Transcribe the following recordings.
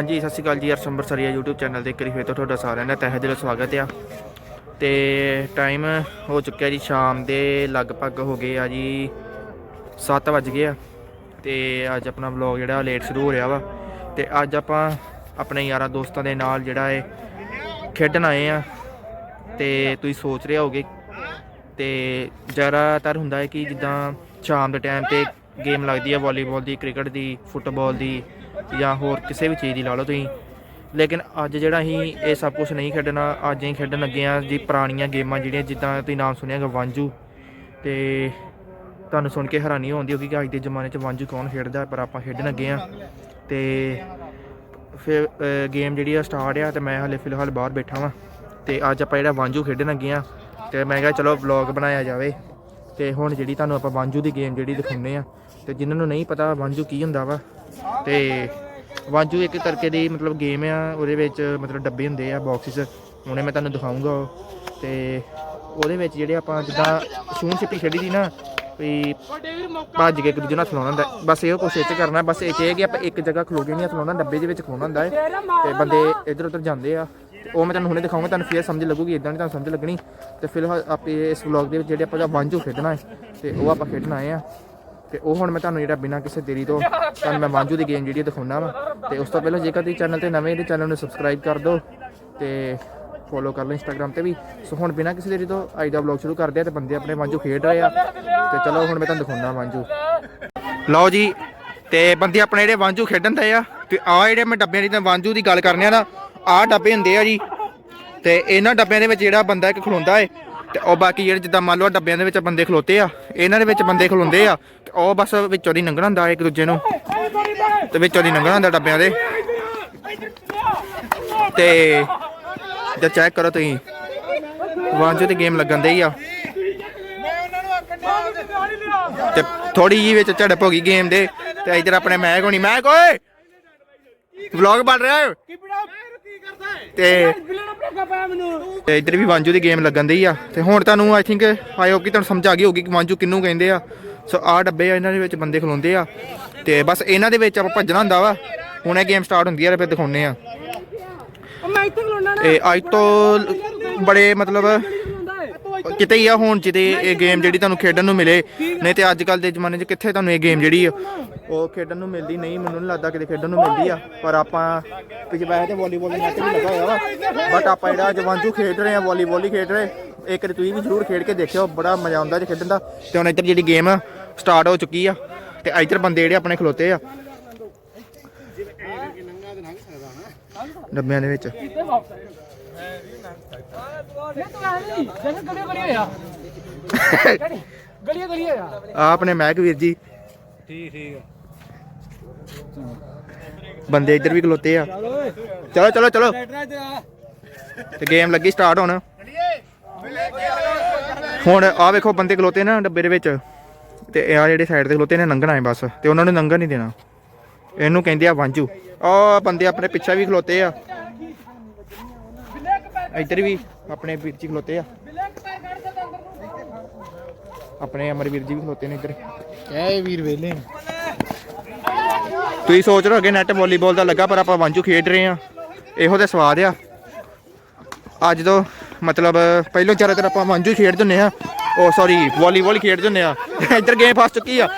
ਹਾਂਜੀ, ਸਤਿ ਸ਼੍ਰੀ ਅਕਾਲ ਜੀ ਅਰਸ਼ ਅੰਬਰਸਰੀਆ YouTube ਚੈਨਲ ਤੇ ਇੱਕ ਵਾਰੀ ਤੋਂ ਤੁਹਾਡਾ ਸਾਰਿਆਂ ਦਾ ਤਹਿ ਦਿਲੋਂ ਸਵਾਗਤ ਆ। ਤੇ ਟਾਈਮ ਹੋ ਚੁੱਕਿਆ ਜੀ ਸ਼ਾਮ ਦੇ ਲਗਭਗ ਹੋ ਗਏ ਆ ਜੀ 7 ਵੱਜ ਗਏ ਆ। ਤੇ ਅੱਜ ਆਪਣਾ ਵਲੌਗ ਜਿਹੜਾ ਲੇਟ ਸ਼ੁਰੂ ਹੋ ਰਿਹਾ ਵਾ। ਤੇ ਅੱਜ ਆਪਾਂ ਆਪਣੇ ਯਾਰਾਂ ਦੋਸਤਾਂ ਦੇ ਨਾਲ ਜਿਹੜਾ ਹੈ ਖੇਡਣ ਆਏ ਆ। ਤੇ ਤੁਸੀਂ ਸੋਚ ਰਹੇ ਹੋਗੇ ਤੇ ਜ਼ਿਆਦਾਤਰ ਹੁੰਦਾ ਹੈ ਕਿ ਜਿੱਦਾਂ ਸ਼ਾਮ ਦੇ ਟਾਈਮ ਤੇ ਗੇਮ ਲੱਗਦੀ ਆ ਵਾਲੀਬਾਲ ਦੀ ਕ੍ਰਿਕਟ ਦੀ ਫੁੱਟਬਾਲ ਦੀ ਜਾਂ ਹੋਰ ਕਿਸੇ ਵੀ ਚੀਜ਼ ਦੀ ਲਾ ਲਓ ਤੁਸੀਂ। ਲੇਕਿਨ ਅੱਜ ਜਿਹੜਾ ਅਸੀਂ ਇਹ ਸਭ ਕੁਝ ਨਹੀਂ ਖੇਡਣਾ, ਅੱਜ ਹੀ ਖੇਡਣ ਲੱਗੇ ਆ ਜੀ ਪੁਰਾਣੀਆਂ ਗੇਮਾਂ ਜਿਹੜੀਆਂ, ਜਿੱਦਾਂ ਤੁਸੀਂ ਨਾਮ ਸੁਣਿਆ ਹੈਗਾ ਵਾਂਜੂ ਤੇ ਤੁਹਾਨੂੰ ਸੁਣ ਕੇ ਹੈਰਾਨੀ ਹੁੰਦੀ ਹੋਗੀ ਕਿ ਅੱਜ ਦੇ ਜ਼ਮਾਨੇ 'ਚ ਵਾਂਝੂ ਕੌਣ ਖੇਡਦਾ, ਪਰ ਆਪਾਂ ਖੇਡਣ ਲੱਗੇ ਆ ਤੇ ਫਿਰ ਗੇਮ ਜਿਹੜੀ ਆ ਸਟਾਰਟ ਆ ਤੇ ਮੈਂ ਹਲੇ ਫਿਲਹਾਲ ਬਾਹਰ ਬੈਠਾ ਵਾਂ। ਤੇ ਅੱਜ ਆਪਾਂ ਜਿਹੜਾ ਵਾਂਝੂ ਖੇਡਣ ਲੱਗੇ ਆ ਤੇ ਮੈਂ ਕਿਹਾ ਚਲੋ ਵਲੌਗ ਬਣਾਇਆ ਜਾਵੇ। ਤੇ ਹੁਣ ਜਿਹੜੀ ਤੁਹਾਨੂੰ ਆਪਾਂ ਵਾਂਝੂ ਦੀ ਗੇਮ ਜਿਹੜੀ ਦਿਖਾਉਂਦੇ ਆ ਤੇ ਜਿਨ੍ਹਾਂ ਨੂੰ ਨਹੀਂ ਪਤਾ ਵਾਂਝੂ ਕੀ ਹੁੰਦਾ ਵਾ ਤੇ ਵਾਂਜੂ ਇੱਕ ਕਰਕੇ ਦੀ ਮਤਲਬ ਗੇਮ ਆ, ਉਹਦੇ ਵਿੱਚ ਮਤਲਬ ਡੱਬੇ ਹੁੰਦੇ ਆ ਬਾਕਸਿਸ ਹੁਣੇ ਮੈਂ ਤੁਹਾਨੂੰ ਦਿਖਾਉਂਗਾ ਉਹ। ਤੇ ਉਹਦੇ ਵਿੱਚ ਜਿਹੜੇ ਆਪਾਂ ਜਿੱਦਾਂ ਛੂਣ ਛਿੱਪੀ ਖੇਡੀ ਦੀ ਨਾ, ਵੀ ਭੱਜ ਕੇ ਇੱਕ ਦੂਜੇ ਨਾਲ ਖਲੋਣਾ ਹੁੰਦਾ। ਬਸ ਇਹੋ ਕੁਛ ਇਹ 'ਚ ਕਰਨਾ, ਬਸ ਇਹ ਹੈ ਕਿ ਆਪਾਂ ਇੱਕ ਜਗ੍ਹਾ ਖਲੋ ਕੇ ਨਹੀਂ ਖਲੋਣਾ ਡੱਬੇ ਦੇ ਵਿੱਚ ਖਲੋਣਾ ਹੁੰਦਾ ਹੈ। ਤੇ ਬੰਦੇ ਇੱਧਰ ਉੱਧਰ ਜਾਂਦੇ ਆ। ਤੇ ਉਹ ਮੈਂ ਤੁਹਾਨੂੰ ਹੁਣੇ ਦਿਖਾਉਂਗਾ ਤੁਹਾਨੂੰ ਫੇਰ ਸਮਝ ਲੱਗੂਗੀ ਇਦਾਂ ਨਹੀਂ ਤੁਹਾਨੂੰ ਸਮਝ ਲੱਗਣੀ। ਤੇ ਫਿਲਹਾਲ ਆਪੇ ਇਸ ਵਲੌਗ ਦੇ ਵਿੱਚ ਜਿਹੜੇ ਆਪਾਂ ਵਾਂਝੂ ਖੇਡਣਾ ਹੈ, ਤੇ ਉਹ ਆਪਾਂ ਖੇਡਣਾ ਆਏ ਆ। ਤੇ ਉਹ ਹੁਣ ਮੈਂ ਤੁਹਾਨੂੰ ਜਿਹੜਾ ਬਿਨਾਂ ਕਿਸੇ ਦੇਰੀ ਤੋਂ ਤੁਹਾਨੂੰ ਮੈਂ ਵਾਂਝੂ ਦੀ ਗੇਮ ਜਿਹੜੀ ਦਿਖਾਉਣਾ ਵਾ। ਤੇ ਉਸ ਤੋਂ ਪਹਿਲਾਂ ਜੇਕਰ ਤੁਸੀਂ ਚੈਨਲ ਤੇ ਨਵੇਂ ਤੇ ਚੈਨਲ ਨੂੰ ਸਬਸਕ੍ਰਾਈਬ ਕਰ ਦਿਓ ਤੇ ਫੋਲੋ ਕਰ ਲਓ ਇੰਸਟਾਗ੍ਰam ਤੇ ਵੀ। ਸੋ ਹੁਣ ਬਿਨਾਂ ਕਿਸੇ ਦੇਰੀ ਤੋਂ ਅੱਜ ਦਾ ਵਲੌਗ ਸ਼ੁਰੂ ਕਰਦੇ ਆ ਤੇ ਬੰਦੇ ਆਪਣੇ ਵਾਂਝੂ ਖੇਡ ਰਹੇ ਆ। ਤੇ ਚਲੋ ਹੁਣ ਮੈਂ ਤੁਹਾਨੂੰ ਦਿਖਾਉਣਾ ਵਾਂਝੂ। ਲਓ ਜੀ, ਤੇ ਬੰਦੇ ਆਪਣੇ ਜਿਹੜੇ ਵਾਂਝੂ ਖੇਡਣ ਦੇ ਆ, ਤੇ ਆ ਜਿਹੜੇ ਮੈਂ ਡੱਬਿਆਂ ਦੀ ਤਾਂ ਵਾਂਝੂ ਦੀ ਗੱਲ ਕਰਨੇ ਆ ਨਾ, ਆਹ ਡੱਬੇ ਹੁੰਦੇ ਆ ਜੀ। ਤੇ ਇਹਨਾਂ ਡੱਬਿਆਂ ਦੇ ਵਿੱਚ ਜਿਹੜਾ ਬੰਦਾ ਇੱਕ ਖਲੋਂਦਾ ਏ ਤੇ ਉਹ ਬਾਕੀ ਜਿਹੜੇ ਜਿੱਦਾਂ ਮੰਨ ਲਓ ਡੱਬਿਆਂ ਦੇ ਵਿੱਚ ਬੰਦੇ ਖਲੋਤੇ ਆ, ਇਹਨਾਂ ਦੇ ਵਿੱਚ ਬੰਦੇ ਖਲੋਂਦੇ ਆ, ਤੇ ਉਹ ਬਸ ਵਿੱਚੋਂ ਦੀ ਲੰਘਣਾ ਹੁੰਦਾ ਇੱਕ ਦੂਜੇ ਨੂੰ। ਤੇ ਵਿੱਚੋਂ ਦੀ ਲੰਘਣਾ ਹੁੰਦਾ ਡੱਬਿਆਂ ਦੇ। ਤੇ ਜੇ ਚੈੱਕ ਕਰੋ ਤੁਸੀਂ ਵਾਂਝੂ ਦੀ ਗੇਮ ਲੱਗਣ ਦੇ ਹੀ ਆ। ਤੇ ਥੋੜੀ ਜੀ ਵਿੱਚ ਝੜਪ ਹੋ ਗਈ ਗੇਮ ਦੇ, ਤੇ ਇਧਰ ਆਪਣੇ ਮੈਕ ਹੋਣੀ ਮੈਕ ਓਏ! ਵਲੌਗ ਬਣ ਰਿਹਾ ਹੈ ਤੇ ਤੇ ਇਧਰ ਵੀ ਵਾਂਜੂ ਦੀ ਗੇਮ ਲੱਗਣ ਦੀ ਆ। ਤੇ ਹੁਣ ਤੁਹਾਨੂੰ ਆਈ ਥਿੰਕ ਆਈ ਹੋਪ ਕਿ ਤੁਹਾਨੂੰ ਸਮਝ ਆ ਗਈ ਹੋਗੀ ਕਿ ਵਾਂਜੂ ਕਿੰਨੂੰ ਕਹਿੰਦੇ ਆ। ਸੋ ਆਹ ਡੱਬੇ ਆ, ਇਹਨਾਂ ਦੇ ਵਿੱਚ ਬੰਦੇ ਖਲੋਂਦੇ ਆ। ਤੇ ਬਸ ਇਹਨਾਂ ਦੇ ਵਿੱਚ ਆਪਾਂ ਭੱਜਣਾ ਹੁੰਦਾ ਵਾ। ਹੁਣ ਇਹ ਗੇਮ ਸਟਾਰਟ ਹੁੰਦੀ ਆ ਤੇ ਫਿਰ ਦਿਖਾਉਨੇ ਆ। ਇਹ ਅੱਜ ਤੋਂ ਬੜੇ ਮਤਲਬ, ਕਿਤੇ ਹੀ ਆ ਹੁਣ, ਜਿੱਤੇ ਇਹ ਗੇਮ ਜਿਹੜੀ ਤੁਹਾਨੂੰ ਖੇਡਣ ਨੂੰ ਮਿਲੇ। ਨਹੀਂ ਤੇ ਅੱਜ ਕੱਲ ਦੇ ਜ਼ਮਾਨੇ 'ਚ ਕਿੱਥੇ ਤੁਹਾਨੂੰ ਇਹ ਗੇਮ ਜਿਹੜੀ ਆ ਉਹ ਖੇਡਣ ਨੂੰ ਮਿਲਦੀ ਨਹੀਂ ਮੈਨੂੰ ਨਹੀਂ ਲੱਗਦਾ ਕਿਤੇ ਖੇਡਣ ਨੂੰ ਮਿਲਦੀ ਆ ਪਰ ਆਪਾਂ ਪਿਛੇ ਵੈਸੇ ਤੇ ਵਾਲੀਬਾਲ ਦਾ ਨੈਟ ਵੀ ਲੱਗਾ ਹੋਇਆ ਵਾ। ਬਟ ਆਪਾਂ ਜਿਹੜਾ ਜਵਾਂਜੂ ਖੇਡ ਰਹੇ ਆ ਵਾਲੀਬਾਲ ਹੀ ਖੇਡ ਰਹੇ ਇੱਕ ਵਾਰੀ ਤੁਸੀਂ ਵੀ ਜ਼ਰੂਰ ਖੇਡ ਕੇ ਦੇਖਿਓ ਬੜਾ ਮਜ਼ਾ ਆਉਂਦਾ ਜੇ ਖੇਡਣ ਦਾ। ਤੇ ਹੁਣ ਇੱਧਰ ਜਿਹੜੀ ਗੇਮ ਸਟਾਰਟ ਹੋ ਚੁੱਕੀ ਆ ਤੇ ਇੱਧਰ ਬੰਦੇ ਜਿਹੜੇ ਆਪਣੇ ਖਲੋਤੇ ਆ। ਡੱਬਿਆਂ ਦੇ ਵਿੱਚ। ਆਪਣੇ ਮਹਿਕ ਵੀਰ ਜੀ। ਠੀਕ ਠੀਕ ਬੰਦੇ ਇੱਧਰ ਵੀ ਖਲੋਤੇ ਆ। ਚਲੋ ਚਲੋ ਚਲੋ। ਤੇ ਗੇਮ ਲੱਗੀ ਸਟਾਰਟ ਹੁਣ। ਹੁਣ ਆ ਵੇਖੋ ਬੰਦੇ ਖਲੋਤੇ ਨਾ ਡੱਬੇ ਦੇ ਵਿੱਚ। ਤੇ ਆ ਜਿਹੜੇ ਸਾਈਡ ਤੇ ਖਲੋਤੇ ਨੇ ਲੰਘਣਾ ਹੈ ਬਸ। ਤੇ ਉਹਨਾਂ ਨੂੰ ਲੰਘਣ ਨਹੀਂ ਦੇਣਾ। ਇਹਨੂੰ ਕਹਿੰਦੇ ਆ ਵਾਂਝੂ। ਆ ਬੰਦੇ ਆਪਣੇ ਪਿੱਛੇ ਵੀ ਖਲੋਤੇ ਆ। ਇੱਧਰ ਵੀ ਆਪਣੇ ਵੀਰ ਜੀ ਖਲੋਤੇ ਆ। ਆਪਣੇ ਅਮਰਵੀਰ ਜੀ ਵੀ ਖਲੋਤੇ ਨੇ ਇੱਧਰ। ਐ ਵੀਰ ਵੇਲੇ ਤੁਸੀਂ ਸੋਚ ਰਹੇ ਹੋਗੇ ਨੈਟ ਵਾਲੀਬਾਲ ਦਾ ਲੱਗਾ, ਪਰ ਆਪਾਂ ਵਾਂਝੂ ਖੇਡ ਰਹੇ ਆ ਇਹੋ ਤੇ ਸਵਾਦ ਆ। ਅੱਜ ਤੋਂ ਮਤਲਬ ਪਹਿਲੋਂ ਜ਼ਿਆਦਾਤਰ ਆਪਾਂ ਵਾਂਝੂ ਖੇਡ ਦਿੰਨੇ ਆ ਉਹ ਸੌਰੀ ਵਾਲੀਬਾਲ ਖੇਡ ਦਿੰਨੇ ਆ ਇੱਧਰ ਗੇਮ ਫਸ ਚੁੱਕੀ ਆ।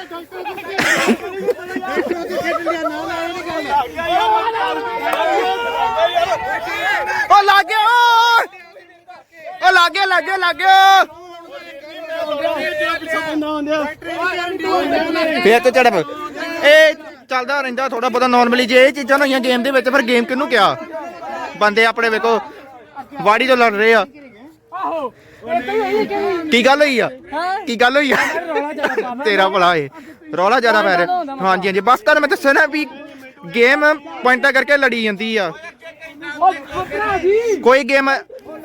ਉਹ ਲੱਗ ਗਿਆ ਉਹ ਲੱਗ ਗਿਆ ਫੇਰ ਤੇ ਝੜਪ। ਇਹ ਚੱਲਦਾ ਰਹਿੰਦਾ ਥੋੜਾ ਬਹੁਤਾ ਨਾਰਮਲੀ ਜੇ ਇਹ ਚੀਜ਼ਾਂ ਹੋਈਆਂ ਗੇਮ ਦੇ ਵਿੱਚ, ਫਿਰ ਗੇਮ ਕਿਹਨੂੰ ਕਿਹਾ? ਬੰਦੇ ਆਪਣੇ ਵੇਖੋ, ਵਾੜੀ ਤੋਂ ਲੜ ਰਹੇ ਆ। ਕੀ ਗੱਲ ਹੋਈ ਆ? ਕੀ ਗੱਲ ਹੋਈ ਆ? ਤੇਰਾ ਭਲਾ ਏ। ਰੌਲਾ ਜ਼ਿਆਦਾ ਪੈ ਰਿਹਾ। ਹਾਂਜੀ ਹਾਂਜੀ। ਬਸ ਤੁਹਾਨੂੰ ਮੈਂ ਦੱਸਿਆ ਨਾ ਵੀ ਗੇਮ ਪੁਆਇੰਟਾਂ ਕਰਕੇ ਲੜੀ ਜਾਂਦੀ ਆ। ਕੋਈ ਗੇਮ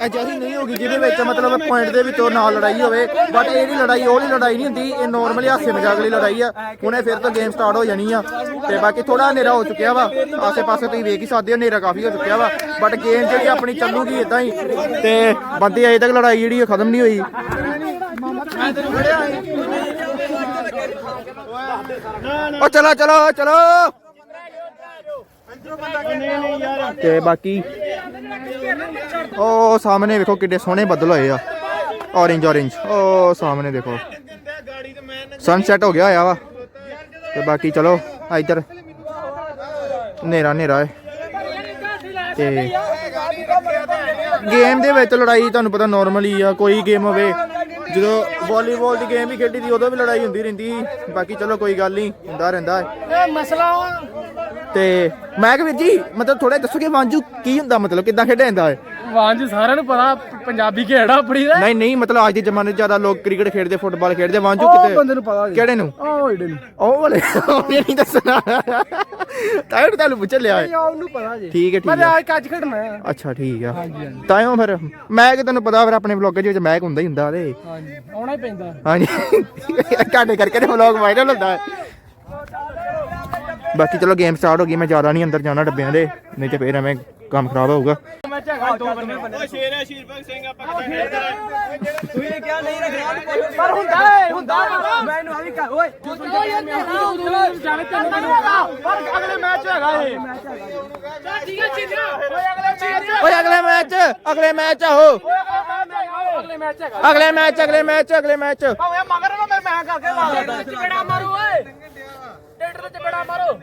ਅਜਿਹੀ ਨਹੀਂ ਹੋਗੀ ਜਿਹਦੇ ਵਿੱਚ ਮਤਲਬ ਪੁਆਇੰਟ ਦੇ ਵਿੱਚੋਂ ਨਾ ਲੜਾਈ ਹੋਵੇ ਬਟ ਇਹ ਨਹੀਂ ਲੜਾਈ, ਉਹ ਲੜਾਈ ਨਹੀਂ ਹੁੰਦੀ, ਇਹ ਨਾਰਮਲੀ ਹਾਸੇ ਮਜ਼ਾਕ ਲਈ ਲੜਾਈ ਆ। ਹੁਣੇ ਫਿਰ ਤੋਂ ਗੇਮ ਸਟਾਰਟ ਹੋ ਜਾਣੀ ਆ। ਤੇ ਬਾਕੀ ਥੋੜਾ ਹਨੇਰਾ ਹੋ ਚੁੱਕਿਆ ਵਾ। ਆਸੇ ਪਾਸੇ ਤੁਸੀਂ ਵੇਖ ਹੀ ਸਕਦੇ ਹੋ, ਹਨੇਰਾ ਕਾਫੀ ਹੋ ਚੁੱਕਿਆ ਵਾ। ਬਟ ਗੇਮ ਜਿਹੜੀ ਆਪਣੀ ਚੱਲੂਗੀ ਇਦਾਂ ਹੀ। ਤੇ ਬੰਦੇ ਅਜੇ ਤੱਕ ਲੜਾਈ ਜਿਹੜੀ ਖਤਮ ਨਹੀਂ ਹੋਈ। ਉਹ ਚਲੋ ਚਲੋ ਚਲੋ। ਤੇ ਬਾਕੀ ਉਹ ਸਾਹਮਣੇ ਵੇਖੋ ਕਿੱਡੇ ਸੋਹਣੇ ਬੱਦਲ ਹੋਏ ਆ। ਔਰੇਂਜ ਔਰੇਂਜ ਉਹ ਸਾਹਮਣੇ ਦੇਖੋ। ਸਨਸੈਟ ਹੋ ਗਿਆ ਹੋਇਆ ਵਾ। ਤੇ ਬਾਕੀ ਚਲੋ, ਇੱਧਰ ਹਨੇਰਾ ਹਨੇਰਾ ਹੈ ਤੇ ਗੇਮ ਦੇ ਵਿੱਚ ਲੜਾਈ ਤੁਹਾਨੂੰ ਪਤਾ ਨਾਰਮਲ ਹੀ ਆ, ਕੋਈ ਗੇਮ ਹੋਵੇ। ਜਦੋਂ ਵਾਲੀਬਾਲ ਦੀ ਗੇਮ ਵੀ ਖੇਡੀ ਦੀ, ਉਦੋਂ ਵੀ ਲੜਾਈ ਹੁੰਦੀ ਰਹਿੰਦੀ ਸੀ। ਬਾਕੀ ਚਲੋ, ਕੋਈ ਗੱਲ ਨਹੀਂ, ਹੁੰਦਾ ਰਹਿੰਦਾ ਹੈ ਮਸਲਾ ਤੇ ਮੈਂ ਕਿ ਵੀਰ ਜੀ ਮਤਲਬ ਥੋੜਾ ਦੱਸੋਗੇ ਵਾਂਜੂ ਕੀ ਹੁੰਦਾ ਮਤਲਬ ਕਿੱਦਾਂ ਖੇਡਿਆ ਜਾਂਦਾ ਹੈ ਵਾਂਜ ਸਾਰਿਆਂ ਨੂੰ ਪਤਾ ਪੰਜਾਬੀ ਖੇਡ ਆ ਆਪਣੀ ਦਾ ਨਹੀਂ ਨਹੀਂ ਮਤਲਬ ਅੱਜ ਦੇ ਜ਼ਮਾਨੇ 'ਚ ਜ਼ਿਆਦਾ ਲੋਕ ਕ੍ਰਿਕਟ ਖੇਡਦੇ ਫੁੱਟਬਾਲ ਖੇਡਦੇ ਵਾਂਜੂ ਉਹ ਕਿਤੇ ਬੰਦੇ ਨੂੰ ਪਤਾ ਜੀ। ਕਿਹੜੇ ਨੂੰ? ਉਹ ਏਡੇ ਨੂੰ। ਉਹ ਵਾਲੇ ਉਹਨੇ ਨਹੀਂ ਦੱਸਣਾ। ਤਾਂ ਤੁਹਾਨੂੰ ਪੁੱਛ ਲਿਆ। ਹੈ ਉਹਨੂੰ ਪਤਾ ਜੀ। ਠੀਕ ਹੈ ਠੀਕ ਮੈਂ ਹੈ। ਅੱਜ ਕੱਜ ਖੇਡਣਾ ਹੈ। ਅੱਛਾ ਠੀਕ ਆ। ਹਾਂਜੀ ਹਾਂਜੀ। ਤਾਂਿਓ ਫਿਰ ਮੈਂ ਕਿ ਤੈਨੂੰ ਪਤਾ ਫਿਰ ਆਪਣੇ ਵਲੌਗ ਦੇ ਵਿੱਚ ਮੈਕ ਹੁੰਦਾ ਹੀ ਹੁੰਦਾ ਤੇ ਹਾਂਜੀ ਆਉਣਾ ਹੀ ਪੈਂਦਾ। ਹਾਂਜੀ। ਤੁਹਾਡੇ ਕਰਕੇ ਤੇ ਵਲੌਗ ਵਾਇਰਲ ਹੁੰਦਾ। ਹੈ ਬਾਕੀ ਚਲੋ ਗੇਮ ਸਟਾਰਟ ਹੋ ਗਈ ਮੈਂ ਜ਼ਿਆਦਾ ਨਹੀਂ ਅੰਦਰ ਜਾਣਾ ਡੱਬਿਆਂ ਦੇ ਨਹੀਂ ਤੇ ਫੇਰ ਐਵੇਂ ਕੰਮ ਖਰਾਬ ਹੋਊਗਾ। ਪਰ ਹੁੰਦਾ ਹੈ ਹੁੰਦਾ ਮੈਨੂੰ ਆ ਵੀ ਕਰ ਓਏ ਪਰ ਅਗਲੇ ਮੈਚ ਹੈਗਾ ਇਹ ਠੀਕ ਹੈ ਠੀਕ ਹੈ ਓਏ ਅਗਲੇ ਮੈਚ ਓਏ ਅਗਲੇ ਮੈਚ ਅਗਲੇ ਮੈਚ ਆਹੋ ਅਗਲੇ ਮੈਚ ਹੈਗਾ ਅਗਲੇ ਮੈਚ। ਅਗਲੇ ਮੈਚ ਅਗਲੇ ਮੈਚ ਮਗਰ ਨਾ ਮੈਂ ਮੈਂ ਕਰਕੇ ਲਾ ਚਪੇੜਾ ਮਾਰੋ ਓਏ? ਟੇਟਰ ਤੇ ਚਪੇੜਾ ਮਾਰੋ।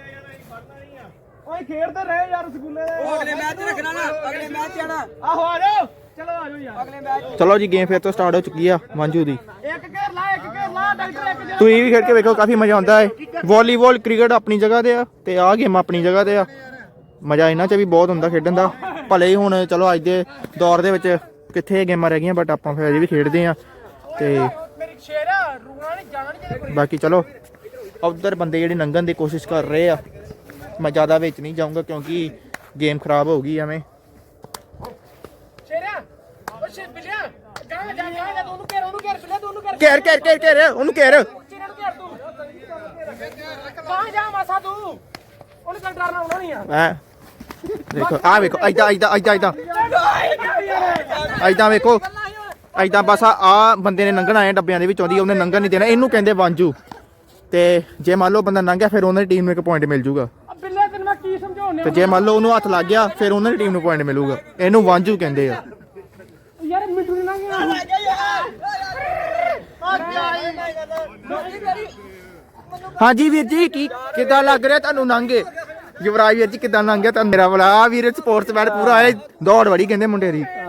ਓਏ ਖੇਡਦੇ ਰਹੇ ਯਾਰ ਸਕੂਲੇ ਦੇ। ਅਗਲੇ ਮੈਚ ਰੱਖਣਾ ਨਾ ਅਗਲੇ ਮੈਚ ਆਣਾ ਆਹੋ ਆ ਜਾਓ। ਚਲੋ ਆ ਜਾਓ ਯਾਰ। ਅਗਲੇ ਮੈਚ ਚਲੋ ਜੀ ਗੇਮ ਫੇਰ ਤੋਂ ਸਟਾਰਟ ਹੋ ਚੁੱਕੀ ਆ ਵਾਂਜੂ ਦੀ। ਇੱਕ ਘੇਰ ਲਾ ਇੱਕ ਘੇਰ ਲਾ ਡਾਕਟਰ ਇੱਕ ਜਾ ਤੁਸੀਂ ਵੀ ਖੇਡ ਕੇ ਵੇਖੋ ਕਾਫੀ ਮਜ਼ਾ ਆਉਂਦਾ ਹੈ। ਵਾਲੀਬਾਲ ਕ੍ਰਿਕਟ ਆਪਣੀ ਜਗ੍ਹਾ ਤੇ ਆ ਤੇ ਆਹ ਗੇਮ ਆਪਣੀ ਜਗ੍ਹਾ ਤੇ ਆ। ਮਜ਼ਾ ਇਹਨਾਂ 'ਚ ਵੀ ਬਹੁਤ ਹੁੰਦਾ ਖੇਡਣ ਦਾ। ਭਲੇ ਹੀ ਹੁਣ ਚਲੋ ਅੱਜ ਦੇ ਦੌਰ ਦੇ ਵਿੱਚ ਕਿੱਥੇ ਇਹ ਗੇਮਾਂ ਰਹਿ ਗਈਆਂ ਬਟ ਆਪਾਂ ਫਿਰ ਅਜੇ ਵੀ ਖੇਡਦੇ ਆ। ਤੇ ਜਾਣਾ ਬਾਕੀ ਚਲੋ ਉਧਰ ਬੰਦੇ ਜਿਹੜੇ ਲੰਘਣ ਦੀ ਕੋਸ਼ਿਸ਼ ਕਰ ਰਹੇ ਆ। ਮੈਂ ਜ਼ਿਆਦਾ ਵਿੱਚ ਨਹੀਂ ਜਾਊਂਗਾ ਕਿਉਂਕਿ ਗੇਮ ਖਰਾਬ ਹੋ ਗਈ ਐਵੇਂ। ਉਹਨੂੰ ਘੇਰ ਉਹਨੂੰ ਘੇਰ ਉਹਨੂੰ ਘੇਰ। ਘੇਰ ਘੇਰ ਘੇਰ ਘੇਰ ਉਹਨੂੰ ਘੇਰ। ਚੀਨਾਂ ਨੂੰ ਘੇਰ ਤੂੰ। ਗਾਂ ਜਾ ਮਾਸਾ ਤੂੰ। ਉਹਨੂੰ ਕੱਲ ਡਰਨਾ ਆਉਣਾ ਨਹੀਂ ਆ। ਐ ਦੇਖੋ ਆ ਵੇਖੋ ਐਦਾਂ ਐਦਾਂ ਐਦਾਂ ਐਦਾਂ ਐਦਾਂ ਵੇਖੋ ਐਦਾਂ ਬਸ ਆ ਆਹ ਬੰਦੇ ਨੇ ਲੰਘਣਾ ਆਏ ਡੱਬਿਆਂ ਦੇ ਵਿੱਚੋਂ ਦੀ ਉਹਨੇ ਲੰਘਣ ਨਹੀਂ ਦੇਣਾ ਇਹਨੂੰ ਕਹਿੰਦੇ ਵਾਂਜੂ ਤੇ ਜੇ ਮੰਨ ਲਓ ਬੰਦਾ ਲੰਘਿਆ ਫਿਰ ਉਹਨਾਂ ਦੀ ਟੀਮ ਨੂੰ ਇੱਕ ਪੁਆਇੰਟ ਮਿਲ ਜੂਗਾ। ਆ ਬਿੱਲੇ ਤੈਨੂੰ ਮੈਂ ਕੀ ਸਮਝਾਉਣੇ ਤੇ ਜੇ ਮੰਨ ਲਓ ਉਹਨੂੰ ਹੱਥ ਲੱਗ ਗਿਆ ਫਿਰ ਉਹਨਾਂ ਦੀ ਟੀਮ ਨੂੰ ਪੁਆਇੰਟ ਮਿਲੂਗਾ। ਇਹਨੂੰ ਵਾਂਜੂ ਕਹਿੰਦੇ ਆ। ਯਾਰ ਮਿੱਠੂ ਨੇ ਨਾ ਹਾਂਜੀ ਵੀਰ ਜੀ ਕੀ ਕਿਦਾਂ ਲੱਗ ਰਿਹਾ ਤੁਹਾਨੂੰ ਲੰਘੇ ਯੁਵਰਾਜ ਵੀਰ ਜੀ ਕਿਦਾਂ ਲੰਘਿਆ ਤਾਂ ਮੇਰਾ ਬਲਾ ਆਹ ਵੀਰ ਸਪੋਰਟਸਮੈਨ ਪੂਰਾ ਆਏ ਦੌੜ ਵੜੀ ਕਹਿੰਦੇ ਮੁੰਡੇ ਦੀ।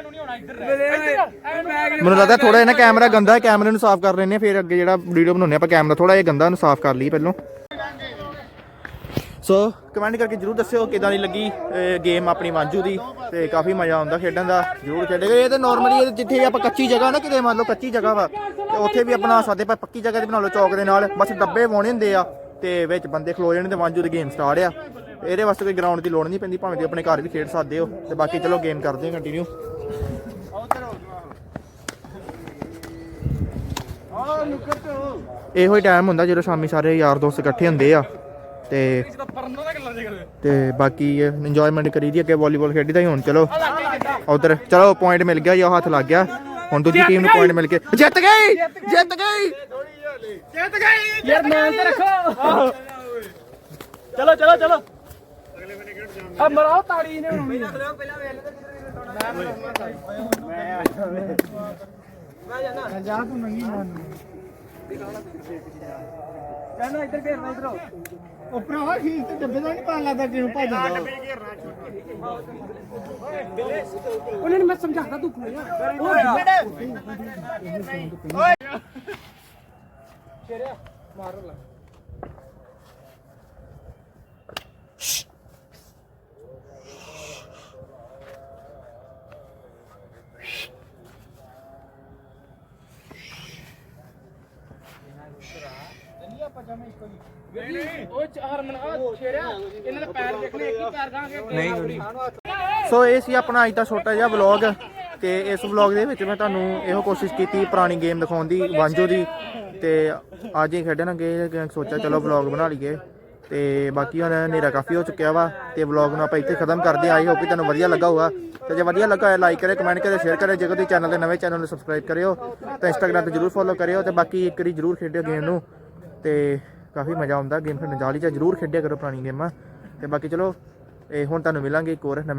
ਓਏ ਇੱਧਰ ਇਹਨੂੰ ਨਹੀਂ ਹੋਣਾ ਇੱਧਰ ਮੈਨੂੰ ਲੱਗਦਾ ਥੋੜਾ ਜਿਹਾ ਨਾ ਕੈਮਰਾ ਗੰਦਾ ਹੈ ਕੈਮਰੇ ਨੂੰ ਸਾਫ਼ ਕਰ ਲੈਣੇ ਆ ਫਿਰ ਅੱਗੇ ਜਿਹੜਾ ਵੀਡੀਓ ਬਣਾਉਂਦੇ ਆਪਾਂ ਕੈਮਰਾ ਥੋੜਾ ਜਿਹਾ ਗੰਦਾ ਨੂੰ ਸਾਫ਼ ਕਰ ਲਈ ਪਹਿਲੋਂ। ਸੋ ਕਮੈਂਟ ਕਰਕੇ ਜਰੂਰ ਦੱਸਿਓ ਕਿਦਾਂ ਦੀ ਲੱਗੀ ਗੇਮ ਆਪਣੀ ਵਾਂਜੂ ਦੀ ਤੇ ਕਾਫੀ ਮਜ਼ਾ ਆਉਂਦਾ ਖੇਡਣ ਦਾ ਜਰੂਰ ਖੇਡੇਗਾ ਇਹ ਤੇ ਨਾਰਮਲੀ ਜਿੱਥੇ ਵੀ ਆਪਾਂ ਕੱਚੀ ਜਗ੍ਹਾ ਨਾ ਕਿਤੇ ਮੰਨ ਲਓ ਕੱਚੀ ਜਗ੍ਹਾ ਵਾ ਤੇ ਉੱਥੇ ਵੀ ਆਪਣਾ ਸਾਡੇ ਪਾ ਪੱਕੀ ਜਗ੍ਹਾ ਤੇ ਬਣਾ ਲਓ ਚੌਕ ਦੇ ਨਾਲ ਬਸ ਡੱਬੇ ਪਾਉਣੇ ਹੁੰਦੇ ਆ ਤੇ ਵਿੱਚ ਬੰਦੇ ਖਲੋ ਜਾਣੇ ਤੇ ਵਾਂਜੂ ਦੀ ਗੇਮ ਸਟਾਰਟ ਆ। ਇਹਦੇ ਵਾਸਤੇ ਕੋਈ ਗਰਾਊਂਡ ਦੀ ਲੋੜ ਨਹੀਂ ਪੈਂਦੀ, ਭਾਵੇਂ ਤੁਸੀਂ ਆਪਣੇ ਘਰ ਵੀ ਖੇਡ ਸਕਦੇ ਹੋ। ਤੇ ਬਾਕੀ ਚਲੋ ਗੇਮ ਕਰਦੇ ਹਾਂ ਕੰਟੀਨਿਊ ਇਹੋ ਹੀ ਟਾਈਮ ਹੁੰਦਾ ਜਦੋਂ ਸ਼ਾਮੀ ਸਾਰੇ ਯਾਰ ਦੋਸਤ ਇਕੱਠੇ ਹੁੰਦੇ ਆ। ਤੇ ਤੇ ਬਾਕੀ ਇੰਜੋਇਮੈਂਟ ਕਰੀਦੀ ਅੱਗੇ ਵਾਲੀਬਾਲ ਖੇਡੀ ਦਾ ਹੀ ਹੁਣ, ਚਲੋ। ਉਧਰ, ਚਲੋ ਪੁਆਇੰਟ ਮਿਲ ਗਿਆ ਜਾਂ ਹੱਥ ਲੱਗ ਗਿਆ। ਹੁਣ ਦੂਜੀ ਟੀਮ ਨੂੰ ਪੁਆਇੰਟ ਮਿਲ ਕੇ ਜਿੱਤ ਗਈ! ਜਿੱਤ ਗਈ! ਯਾਰ ਮੈਂ ਤੇ ਰੱਖੋ। ਚਲੋ ਚਲੋ ਚਲੋ। ਆ ਮਰਾਓ ਤਾੜੀ ਨੇ ਹੁਣ। ਕਹਿੰਦਾ ਇੱਧਰ ਘੇਰਨਾ ਇੱਧਰ ਆਓ। ਉਹ ਭਰਾਵਾ ਖੀਲ ਤੇ ਡੱਬੇ ਦਾ ਨਹੀਂ ਪਾ ਲੱਗਦਾ ਕਿਉਂ ਭੱਜ ਜਾਂਦਾ। ਉਹਨਾਂ ਨੇ ਮੈਂ ਸਮਝਾਤਾ ਤੂੰ ਕੋਈ ਸ਼ੇਰਿਆ ਮਾਰ ਲੈ ਉਹ ਹਰਮਨ ਆ ਸ਼ੇਰਿਆ ਇਹਨਾਂ ਦੇ ਪੈਰ ਦੇਖਣੇ ਇੱਕ ਹੀ ਪੈਰ ਗਾਂਗੇ ਨਹੀਂ ਸੋ ਇਹ ਸੀ ਆਪਣਾ ਅੱਜ ਦਾ ਛੋਟਾ ਜਿਹਾ ਵਲੌਗ ਤੇ ਇਸ ਵਲੌਗ ਦੇ ਵਿੱਚ ਮੈਂ ਤੁਹਾਨੂੰ ਇਹੋ ਕੋਸ਼ਿਸ਼ ਕੀਤੀ ਪੁਰਾਣੀ ਗੇਮ ਦਿਖਾਉਣ ਦੀ ਵਾਂਜੋ ਦੀ ਤੇ ਅੱਜ ਹੀ ਖੇਡਣਗੇ ਸੋਚਿਆ ਚਲੋ ਵਲੌਗ ਬਣਾ ਲਈਏ। ਤੇ ਬਾਕੀ ਹੁਣ ਹਨੇਰਾ ਕਾਫੀ ਹੋ ਚੁੱਕਿਆ ਵਾ ਤੇ ਵਲੌਗ ਨੂੰ ਆਪਾਂ ਇੱਥੇ ਖਤਮ ਕਰਦੇ ਆਈ ਹੋਪ ਕਿ ਤੁਹਾਨੂੰ ਵਧੀਆ ਲੱਗਾ ਹੋਊਗਾ। ਤੇ ਜੇ ਵਧੀਆ ਲੱਗਾ ਹੋਇਆ ਲਾਈਕ ਕਰੇ ਕਮੈਂਟ ਕਰੇ ਸ਼ੇਅਰ ਕਰੇ ਜੇ ਤੁਸੀਂ ਚੈਨਲ ਦੇ ਨਵੇਂ ਚੈਨਲ ਨੂੰ ਸਬਸਕ੍ਰਾਈਬ ਕਰਿਓ, ਤੇ ਇੰਸਟਾਗ੍ਰਾਮ ਤੇ ਜਰੂਰ ਫੋਲੋ ਕਰਿਓ ਤੇ ਬਾਕੀ ਇੱਕ ਵਾਰੀ ਜਰੂਰ ਖੇਡਿਓ ਗੇਮ ਨੂੰ। ਤੇ ਕਾਫੀ ਮਜ਼ਾ ਆਉਂਦਾ ਗੇਮ ਖੇਡਣ ਜਾਲੀ ਚ ਜਰੂਰ ਖੇਡਿਆ ਕਰੋ ਪੁਰਾਣੀ ਗੇਮਾਂ। ਤੇ ਬਾਕੀ ਚਲੋ, ਇਹ ਹੁਣ ਤੁਹਾਨੂੰ ਮਿਲਾਂਗੇ ਇੱਕ ਹੋਰ ਨਵੇਂ